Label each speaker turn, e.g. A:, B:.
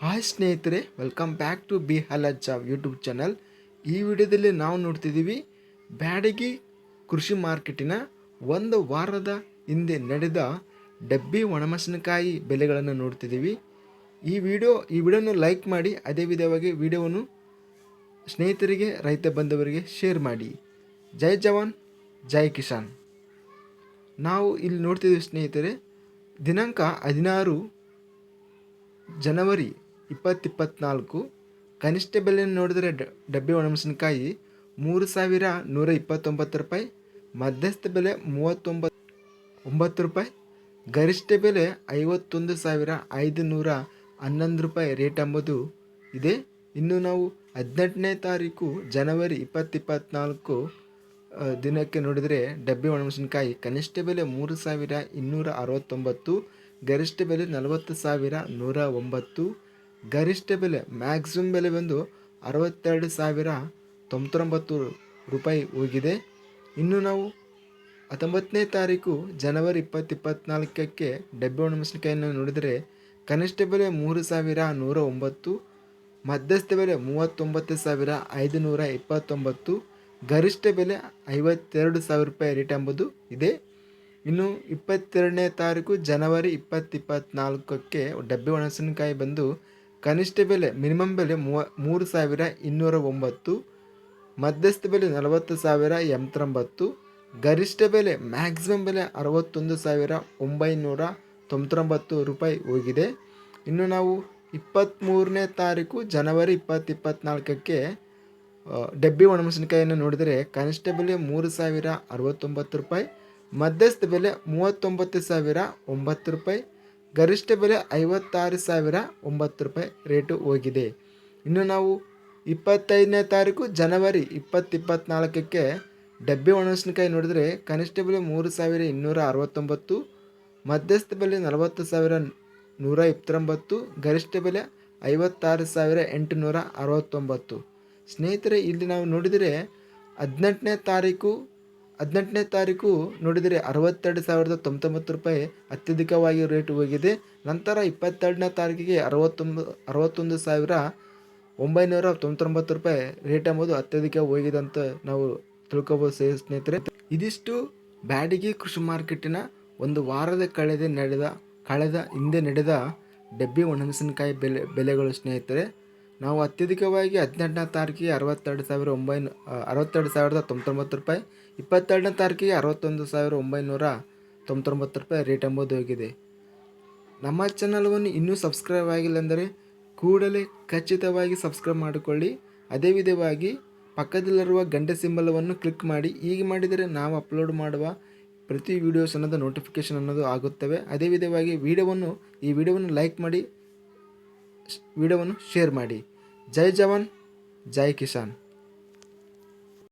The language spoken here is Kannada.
A: ಹಾಯ್ ಸ್ನೇಹಿತರೆ ವೆಲ್ಕಮ್ ಬ್ಯಾಕ್ ಟು ಬಿ ಹಲಜ್ಜ ಯೂಟ್ಯೂಬ್ ಚಾನಲ್ ಈ ವಿಡಿಯೋದಲ್ಲಿ ನಾವು ನೋಡ್ತಿದ್ದೀವಿ, ಬ್ಯಾಡಗಿ ಕೃಷಿ ಮಾರ್ಕೆಟಿನ ಒಂದು ವಾರದ ಹಿಂದೆ ನಡೆದ ಡಬ್ಬಿ ಒಣಮೆಣಸಿನಕಾಯಿ ಬೆಲೆಗಳನ್ನು ನೋಡ್ತಿದ್ದೀವಿ. ಈ ವಿಡಿಯೋ, ಈ ವಿಡಿಯೋನ ಲೈಕ್ ಮಾಡಿ, ಅದೇ ವಿಧವಾಗಿ ವಿಡಿಯೋವನ್ನು ಸ್ನೇಹಿತರಿಗೆ, ರೈತ ಬಂಧುವರಿಗೆ ಶೇರ್ ಮಾಡಿ. ಜೈ ಜವಾನ್, ಜೈ ಕಿಸಾನ್. ನಾವು ಇಲ್ಲಿ ನೋಡ್ತಿದ್ದೀವಿ ಸ್ನೇಹಿತರೆ, ದಿನಾಂಕ ಹದಿನಾರು ಜನವರಿ ಇಪ್ಪತ್ತಿಪ್ಪತ್ನಾಲ್ಕು. ಕನಿಷ್ಠ ಬೆಲೆಯನ್ನು ನೋಡಿದರೆ ಡಬ್ಬಿ ಒಣಮೆಣಸಿನಕಾಯಿ ಮೂರು ಸಾವಿರ ನೂರ ಇಪ್ಪತ್ತೊಂಬತ್ತು ರೂಪಾಯಿ, ಮಧ್ಯಸ್ಥ ಬೆಲೆ ಮೂವತ್ತೊಂಬತ್ತು, ಒಂಬತ್ತು ರೂಪಾಯಿ, ಗರಿಷ್ಠ ಬೆಲೆ ಐವತ್ತೊಂದು ಸಾವಿರ ಐದು ನೂರ ಹನ್ನೊಂದು ರೂಪಾಯಿ ರೇಟ್ ಎಂಬುದು ಇದೆ. ಇನ್ನು ನಾವು ಹದಿನೆಂಟನೇ ತಾರೀಕು ಜನವರಿ ಇಪ್ಪತ್ತಿಪ್ಪತ್ನಾಲ್ಕು ದಿನಕ್ಕೆ ನೋಡಿದರೆ ಡಬ್ಬಿ ಒಣಮೆಣಸಿನಕಾಯಿ ಕನಿಷ್ಠ ಬೆಲೆ ಮೂರು ಸಾವಿರ ಇನ್ನೂರ ಅರವತ್ತೊಂಬತ್ತು, ಗರಿಷ್ಠ ಬೆಲೆ ನಲವತ್ತು ಸಾವಿರ ನೂರ ಒಂಬತ್ತು ಗರಿಷ್ಠ ಬೆಲೆ ಮ್ಯಾಕ್ಸಿಮಮ್ ಬೆಲೆ ಬಂದು ಅರವತ್ತೆರಡು ಸಾವಿರ ತೊಂಬತ್ತೊಂಬತ್ತು ರೂಪಾಯಿ ಹೋಗಿದೆ. ಇನ್ನು ನಾವು ಹತ್ತೊಂಬತ್ತನೇ ತಾರೀಕು ಜನವರಿ ಇಪ್ಪತ್ತಿಪ್ಪತ್ನಾಲ್ಕಕ್ಕೆ ಡಬ್ಬೆ ಒಣಮೆಣಸಿನಕಾಯಿಯನ್ನು ನೋಡಿದರೆ ಕನಿಷ್ಠ ಬೆಲೆ ಮೂರು ಸಾವಿರ ನೂರ ಒಂಬತ್ತು, ಮಧ್ಯಸ್ಥ ಬೆಲೆ ಮೂವತ್ತೊಂಬತ್ತು ಸಾವಿರ ಐದು ನೂರ ಇಪ್ಪತ್ತೊಂಬತ್ತು, ಗರಿಷ್ಠ ಬೆಲೆ ಐವತ್ತೆರಡು ಸಾವಿರ ರೂಪಾಯಿ ರೇಟ್ ಎಂಬುದು ಇದೆ. ಇನ್ನು ಇಪ್ಪತ್ತೆರಡನೇ ತಾರೀಕು ಜನವರಿ ಇಪ್ಪತ್ತಿಪ್ಪತ್ನಾಲ್ಕಕ್ಕೆ ಡಬ್ಬೆ ಒಣಸಿನಕಾಯಿ ಬಂದು ಕನಿಷ್ಠ ಬೆಲೆ, ಮಿನಿಮಮ್ ಬೆಲೆ ಮೂವ ಮೂರು ಸಾವಿರ ಇನ್ನೂರ ಒಂಬತ್ತು, ಮಧ್ಯಸ್ಥ ಬೆಲೆ ನಲವತ್ತು ಸಾವಿರ ಎಂಬತ್ತೊಂಬತ್ತು, ಗರಿಷ್ಠ ಬೆಲೆ ಮ್ಯಾಕ್ಸಿಮಮ್ ಬೆಲೆ ಅರವತ್ತೊಂದು ಸಾವಿರ ಒಂಬೈನೂರ ತೊಂಬತ್ತೊಂಬತ್ತು ರೂಪಾಯಿ ಹೋಗಿದೆ. ಇನ್ನು ನಾವು ಇಪ್ಪತ್ತ್ಮೂರನೇ ತಾರೀಕು ಜನವರಿ ಇಪ್ಪತ್ತಿಪ್ಪತ್ನಾಲ್ಕಕ್ಕೆ ಡಬ್ಬಿ ಒಣಮೆಣಸಿನಕಾಯಿಯನ್ನು ನೋಡಿದರೆ ಕನಿಷ್ಠ ಬೆಲೆ ಮೂರು ಸಾವಿರ ಅರವತ್ತೊಂಬತ್ತು ರೂಪಾಯಿ, ಮಧ್ಯಸ್ಥ ಬೆಲೆ ಮೂವತ್ತೊಂಬತ್ತು ಸಾವಿರ ಒಂಬತ್ತು ರೂಪಾಯಿ ಗರಿಷ್ಠ ಬೆಲೆ ಐವತ್ತಾರು ಸಾವಿರ ಒಂಬತ್ತು ರೂಪಾಯಿ ರೇಟು ಹೋಗಿದೆ. ಇನ್ನು ನಾವು ಇಪ್ಪತ್ತೈದನೇ ತಾರೀಕು ಜನವರಿ ಇಪ್ಪತ್ತಿಪ್ಪತ್ನಾಲ್ಕಕ್ಕೆ ಡಬ್ಬಿ ಒಣಮೆಣಸಿನಕಾಯಿ ನೋಡಿದರೆ ಕನಿಷ್ಠ ಬೆಲೆ ಮೂರು ಸಾವಿರ ಇನ್ನೂರ ಅರವತ್ತೊಂಬತ್ತು, ಮಧ್ಯಸ್ಥ ಬೆಲೆ ನಲವತ್ತು ಸಾವಿರ ನೂರ ಇಪ್ಪತ್ತೊಂಬತ್ತು, ಗರಿಷ್ಠ ಬೆಲೆ ಐವತ್ತಾರು ಸಾವಿರ ಎಂಟುನೂರ ಅರವತ್ತೊಂಬತ್ತು. ಸ್ನೇಹಿತರೆ, ಇಲ್ಲಿ ನಾವು ನೋಡಿದರೆ ಹದಿನೆಂಟನೇ ತಾರೀಕು ಹದಿನೆಂಟನೇ ತಾರೀಕು ನೋಡಿದರೆ ಅರವತ್ತೆರಡು ಸಾವಿರದ ತೊಂಬತ್ತೊಂಬತ್ತು ರೂಪಾಯಿ ಅತ್ಯಧಿಕವಾಗಿ ರೇಟ್ ಹೋಗಿದೆ. ನಂತರ ಇಪ್ಪತ್ತೆರಡನೇ ತಾರೀಕಿಗೆ ಅರವತ್ತೊಂಬ, ಅರವತ್ತೊಂದು ಸಾವಿರ ಒಂಬೈನೂರ ತೊಂಬತ್ತೊಂಬತ್ತು ರೂಪಾಯಿ ರೇಟ್ ಎಂಬುದು ಅತ್ಯಧಿಕ ಹೋಗಿದೆ ಅಂತ ನಾವು ತಿಳ್ಕೊಬೋದು ಸ್ನೇ- ಸ್ನೇಹಿತರೆ. ಇದಿಷ್ಟು ಬ್ಯಾಡಗಿ ಕೃಷಿ ಮಾರ್ಕೆಟಿನ ಒಂದು ವಾರದ ಕಳೆದ ನಡೆದ, ಕಳೆದ ಹಿಂದೆ ನಡೆದ ಡಬ್ಬಿ ಒಣಮೆಣಸಿನಕಾಯಿ ಬೆಲೆ, ಬೆಲೆಗಳು ಸ್ನೇಹಿತರೆ. ನಾವು ಅತ್ಯಧಿಕವಾಗಿ ಹದಿನೆಂಟನೇ ತಾರೀಕಿಗೆ ಅರವತ್ತೆರಡು ಸಾವಿರ ಒಂಬೈನೂ ಅರವತ್ತೆರಡು ಸಾವಿರದ ತೊಂಬತ್ತೊಂಬತ್ತು ರೂಪಾಯಿ, ಇಪ್ಪತ್ತೆರಡನೇ ತಾರೀಕಿಗೆ ಅರವತ್ತೊಂದು ಸಾವಿರ ಒಂಬೈನೂರ ತೊಂಬತ್ತೊಂಬತ್ತು ರೂಪಾಯಿ ರೇಟ್ ಎಂಬುದು ಹೋಗಿದೆ. ನಮ್ಮ ಚಾನಲ್ವನ್ನು ಇನ್ನೂ ಸಬ್ಸ್ಕ್ರೈಬ್ ಆಗಿಲ್ಲ ಅಂದರೆ ಕೂಡಲೇ ಖಚಿತವಾಗಿ ಸಬ್ಸ್ಕ್ರೈಬ್ ಮಾಡಿಕೊಳ್ಳಿ. ಅದೇ ವಿಧವಾಗಿ ಪಕ್ಕದಲ್ಲಿರುವ ಗಂಟೆ ಸಿಂಬಲವನ್ನು ಕ್ಲಿಕ್ ಮಾಡಿ. ಹೀಗೆ ಮಾಡಿದರೆ ನಾವು ಅಪ್ಲೋಡ್ ಮಾಡುವ ಪ್ರತಿ ವಿಡಿಯೋಸ್ ಅನ್ನೋದು ನೋಟಿಫಿಕೇಷನ್ ಅನ್ನೋದು ಆಗುತ್ತವೆ. ಅದೇ ವಿಧವಾಗಿ ವಿಡಿಯೋವನ್ನು, ಈ ವಿಡಿಯೋವನ್ನು ಲೈಕ್ ಮಾಡಿ ವಿಡಿಯೋವನ್ನು ಶೇರ್ ಮಾಡಿ. ಜೈ ಜವಾನ್ ಜೈ ಕಿಸಾನ್